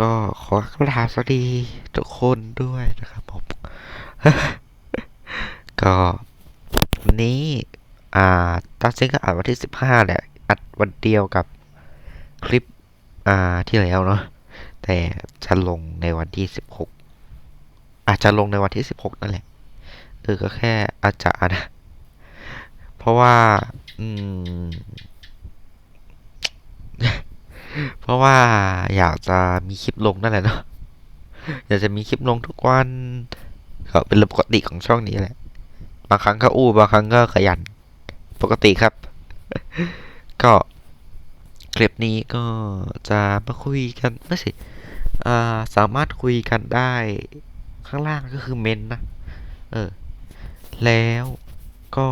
ก็ขอกราบสวัสดีทุกคนด้วยนะครับผม ก็วันนี้ อ่าตอนจริงก็อัดวันที่สิบห้าแหละ อัดวันเดียวกับคลิป อ่า ที่แล้วเนาะ แต่จะลงในวันที่สิบหก อาจจะลงในวันที่สิบหกนั่นแหละ เออ ก็แค่อาจจะนะ เพราะว่า อืม เพราะว่าอยากจะมีคลิปลงนั่นแหละเนาะอยากจะมีคลิปลงทุกวันก็เป็นปกติของช่องนี้แหละ บางครั้งก็อู้บางครั้งก็ขยัน ปกติครับ ก็คลิปนี้ก็จะมาคุยกันไม่สิอ่สามารถคุยกันได้ข้างล่างก็คือเมนนะเออแล้วก็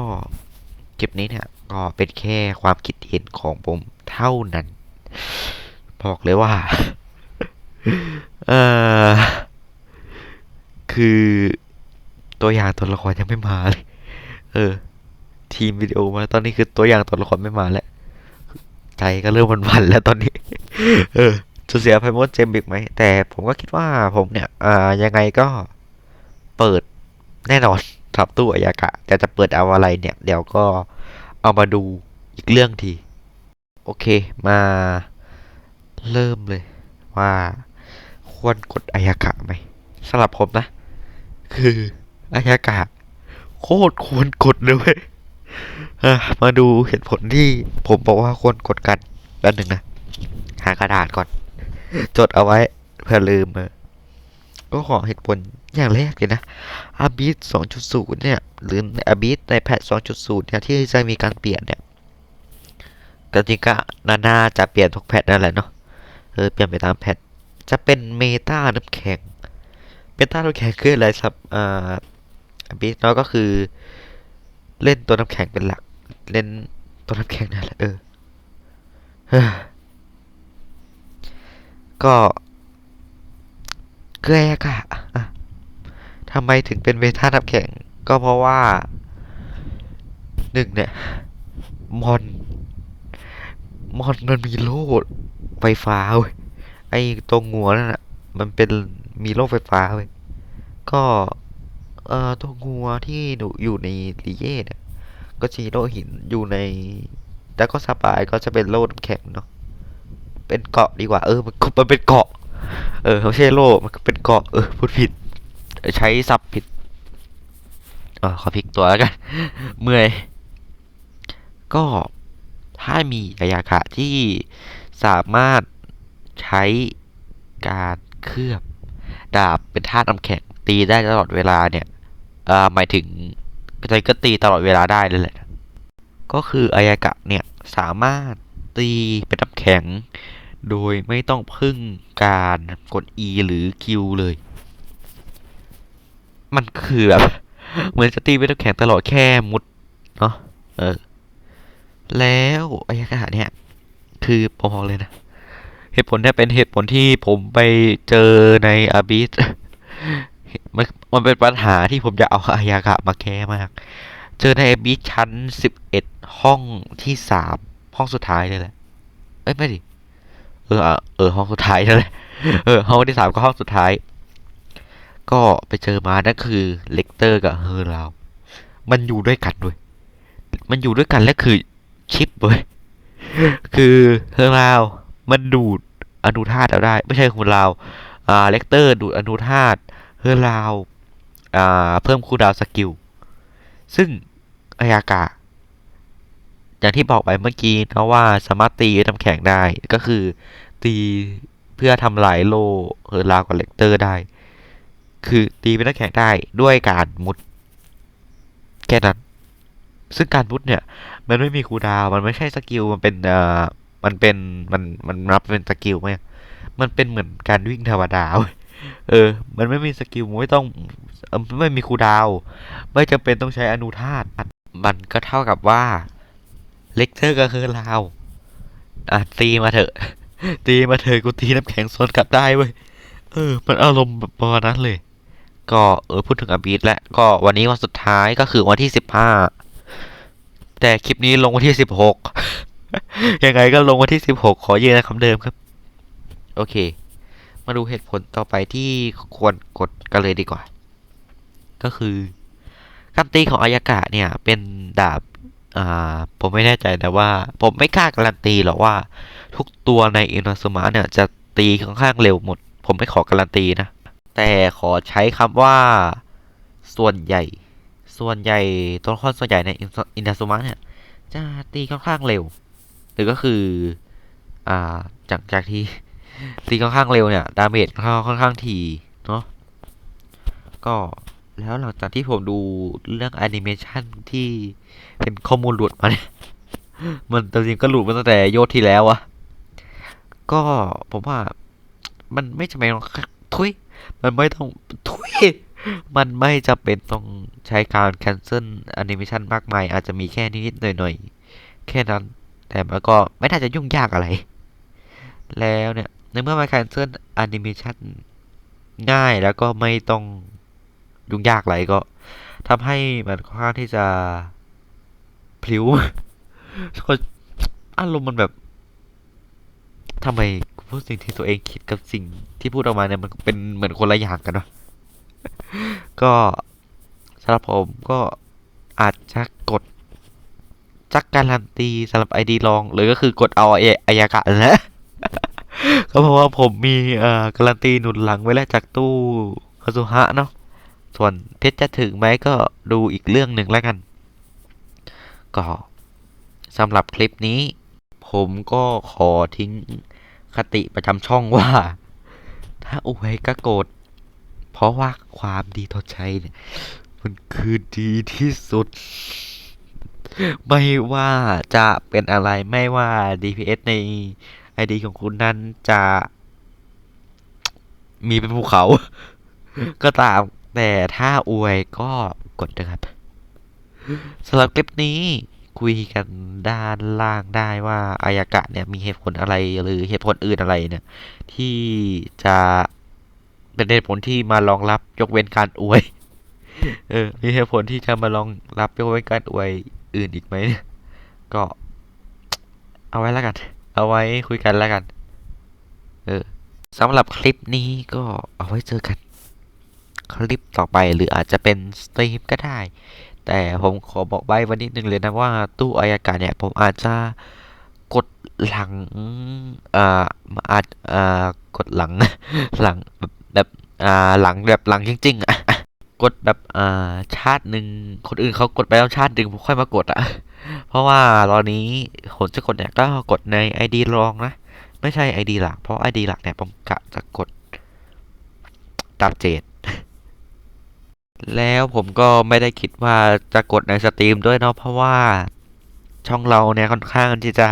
คลิปนี้เนี่ยก็เป็นแค่ความคิดเห็นของผมเท่านั้น บอกเลยว่า เออคือตัวอย่างตัวละครยังไม่มาเลย เออ ทีมวิดีโอมาตอนนี้คือตัวอย่างตัวละครไม่มาแล้ว ใจก็เริ่มวันๆแล้วตอนนี้ เออจะเสียไพมดเจมบิกไหม แต่ผมก็คิดว่าผมเนี่ย อ่า ยังไงก็เปิดแน่นอนทับตู้อายากะ แต่จะเปิดเอาอะไรเนี่ย เดี๋ยวก็เอามาดูอีกเรื่องที โอเค มา เริ่มเลยว่าควรกดอายากะไหมสำหรับผมนะ คืออายากะ โคตรควรกดเลยเว้ยมาดูเหตุผลที่ผมบอกว่าควรกดกันแป๊บหนึ่งนะ หากระดาษก่อน จดเอาไว้เพื่อลืมเออก็ขอเหตุผลอย่างแรกเลยนะอาบิส2.0เนี่ย หรืออาบิสในแพท2.0เนี่ยที่จะมีการเปลี่ยนเนี่ยก็จริงก็น่าจะเปลี่ยนทุกแพทนั่นแหละเนาะ เออเปลี่ยนไปตามแพทจะเป็นเมตาน้ำแข็งเมตาน้ำแข็งคืออะไรครับอ่าบิสเนาะก็คือ เล่นตัวน้ำแข็งเป็นหลัก เล่นตัวน้ำแข็งนั่นแหละเออเฮ้อก็เกลือกะอะทำไมถึงเป็นเมตาน้ำแข็ง ก็เพราะว่าหนึ่งเนี่ยมอน มอนมันมีโล่ ไฟฟ้าเว้ยไอ้ตรงงัวนั่นน่ะมันเป็นมีโล่ไฟฟ้าเว้ยก็เอ่อตัวงัวที่หนูอยู่ในลีเย่เนี่ยก็จะมีโล่หินอยู่ในแล้วก็สปายก็จะเป็นโล่น้ำแข็งเนาะเป็นเกาะดีกว่าเออมันมันเป็นเกาะ เออไม่ใช่โล่มันเป็นเกาะเออพูดผิด ใช้ศัพท์ผิดเออขอพลิกตัวแล้วกัน เมื่อย ก็ถ้ามีอายากะที่ สามารถใช้การเคลือบดาบเป็นธาตุน้ำแข็งตีได้ตลอดเวลาเนี่ยเอ่อหมายถึงใจก็ตีตลอดเวลาได้เลยแหละก็คืออายากะเนี่ยสามารถตีเป็นน้ำแข็ง โดยไม่ต้องพึ่งการกด E หรือ Q เลย มันคือแบบเหมือนจะตีเป็นน้ำแข็งตลอดแค่มุดเนาะเออแล้วอาย คือผมบอกเลยนะ เหตุผลเนี่ยเป็นเหตุผลที่ผมไปเจอในอาบิสมันมันเป็นปัญหาที่ผมจะเอาอายากะมาแก้มาก เจอในอาบิสชั้นสิบเอ็ดห้องที่สามห้องสุดท้ายเลยแหละ เอ้ยไม่ดิ เออเออห้องสุดท้ายนั่นแหละ เออห้องที่สามก็ห้องสุดท้าย ก็ไปเจอมานั่นคือเลกเตอร์กับเฮอร์ราวมันอยู่ด้วยกันด้วย มันอยู่ด้วยกันและคือชิปเว้ย คือเฮอร์ราวมันดูดอนุธาตุเอาได้ ไม่ใช่คุณราวอ่าเลกเตอร์ดูดอนุธาตุเฮอร์ราวอ่าเพิ่มคูลดาวสกิล ซึ่งอายากะอย่างที่บอกไปเมื่อกี้นะว่าสามารถตีน้ำแข็งได้ก็คือตีเพื่อทำลายโลเฮอร์ราวกับเลกเตอร์ได้ คือตีเป็นน้ำแข็งได้ด้วยการมุดแค่นั้น ซึ่งการมุดเนี่ย มันไม่มีคูดาวมันไม่ใช่สกิล มันเป็นเอ่อมันเป็นมันมันนับเป็นสกิลไหมมันเป็นเหมือนการวิ่งธรรมดาเออ มันไม่มีสกิลมันไม่ต้องไม่มีคูดาว ไม่จำเป็นต้องใช้อนุธาตมันก็เท่ากับว่าเลกเตอร์ก็คือลาวอะตีมาเถอะ ตีมาเถอะกูตีน้ำแข็งสวนกลับได้เว้ยเออ มันอารมณ์แบบประมาณนั้นเลย ก็เออพูดถึงอบีทแล้วก็วันนี้วันสุดท้ายก็คือวันที่สิบห้า แต่คลิปนี้ลงวันที่สิบหกยังไงก็ลงวันที่สิบหกขอยืนยันคำเดิมครับ โอเค มาดูเหตุผลต่อไปที่ควรกดกันเลยดีกว่า ก็คือการตีของอายากะเนี่ย เป็นดาบอ่าผมไม่แน่ใจแต่ว่า ผมไม่กล้าการันตีหรอกว่า ทุกตัวในอินาซุมะเนี่ยจะตีค่อนข้างเร็วหมด ผมไม่ขอการันตีนะ แต่ขอใช้คำว่าส่วนใหญ่ ส่วนใหญ่ตัวละครส่วนใหญ่ในอินาซุมะเนี่ยจะตีค่อนข้างเร็ว หรือก็คือ อ่า จากจากที่ตีค่อนข้างเร็วเนี่ยดาเมจเขาค่อนข้างถี่เนาะก็แล้วหลังจากที่ผมดูเรื่องแอนิเมชันที่เป็นข้อมูลหลุดมาเนี่ยมันจริงๆก็หลุดมาตั้งแต่โยธที่แล้วอะก็ผมว่า มันไม่จำเป็นต้องทุยมันไม่ต้องทุย มันไม่จำเป็นต้องใช้การ cancel แอนิเมชันมากมาย อาจจะมีแค่นิดๆหน่อยๆ แค่นั้น แต่มันก็ไม่น่าจะยุ่งยากอะไร แล้วเนี่ย ในเมื่อมัน cancel แอนิเมชันง่ายแล้วก็ไม่ต้องยุ่งยากอะไรก็ทำให้มันค่อนข้างที่จะพลิ้วอารมณ์มันแบบทำไมพูดสิ่งที่ตัวเองคิดกับสิ่งที่พูดออกมาเนี่ยมันเป็นเหมือนคนละอย่างกันวะ ก็สำหรับผมก็อาจจะกดจักการันตีสำหรับไอดีลองหรือก็คือกดเอาไอ้อายากะนั่นแหละก็เพราะว่าผมมีเอ่อการันตีหนุนหลังไว้แล้วจากตู้คาซุฮะเนาะส่วนเพชรจะถึงไหมก็ดูอีกเรื่องหนึ่งแล้วกัน ก็สำหรับคลิปนี้ ผมก็ขอทิ้งคติประจำช่องว่า ถ้าอวยก็โกรธ เพราะว่าความดีทดใช้เนี่ยมันคือดีที่สุด ไม่ว่าจะเป็นอะไรไม่ว่า DPS ใน ID ของคุณนั้นจะมีเป็นภูเขา ก็ตามแต่ถ้าอวยก็กดนะครับสำหรับคลิปนี้คุยกันด้านล่างได้ว่าอายากะเนี่ยมีเหตุผลอะไรหรือเหตุผลอื่นอะไรเนี่ย ที่จะ เป็นเหตุผลที่มารองรับยกเว้นการอวย เออ มีเหตุผลที่จะมารองรับยกเว้นการอวยอื่นอีกไหมเนี่ย ก็ เอาไว้แล้วกัน เอาไว้คุยกันแล้วกัน เออสำหรับคลิปนี้ก็เอาไว้เจอกัน คลิปต่อไปหรืออาจจะเป็นสตรีมก็ได้ แต่ผมขอบอกใบไวันนิดนึงเลยนะว่าตู้อายการเนี่ย ผมอาจจะกดหลังอ่าอาจอ่ากดหลังหลังแบบ แบบอ่าหลังแบบหลังจริงๆอะกดแบบอ่าชาติหนึ่งคนอื่นเขากดไปแล้วชาติหนึ่งผมค่อยมากดอะ เพราะว่าตอนนี้ผมจะกดเนี่ยก็กดใน ID รองนะ ไม่ใช่ ID หลัก เพราะ ID หลักเนี่ยผมกะจะกดตามเจตแล้วผมก็ไม่ได้คิดว่าจะกดในสตรีมด้วยเนาะเพราะว่าช่องเราเนี่ยค่อนข้างที่จะ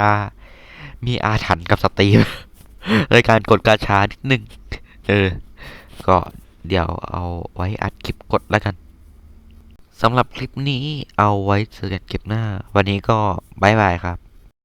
มีอาถรรพ์กับสตรีมในการกดกาชานิดนึงเออ ก็เดี๋ยวเอาไว้อัดคลิปกดแล้วกันสำหรับคลิปนี้เอาไว้เจอกันคลิปหน้า วันนี้ก็บายบายครับ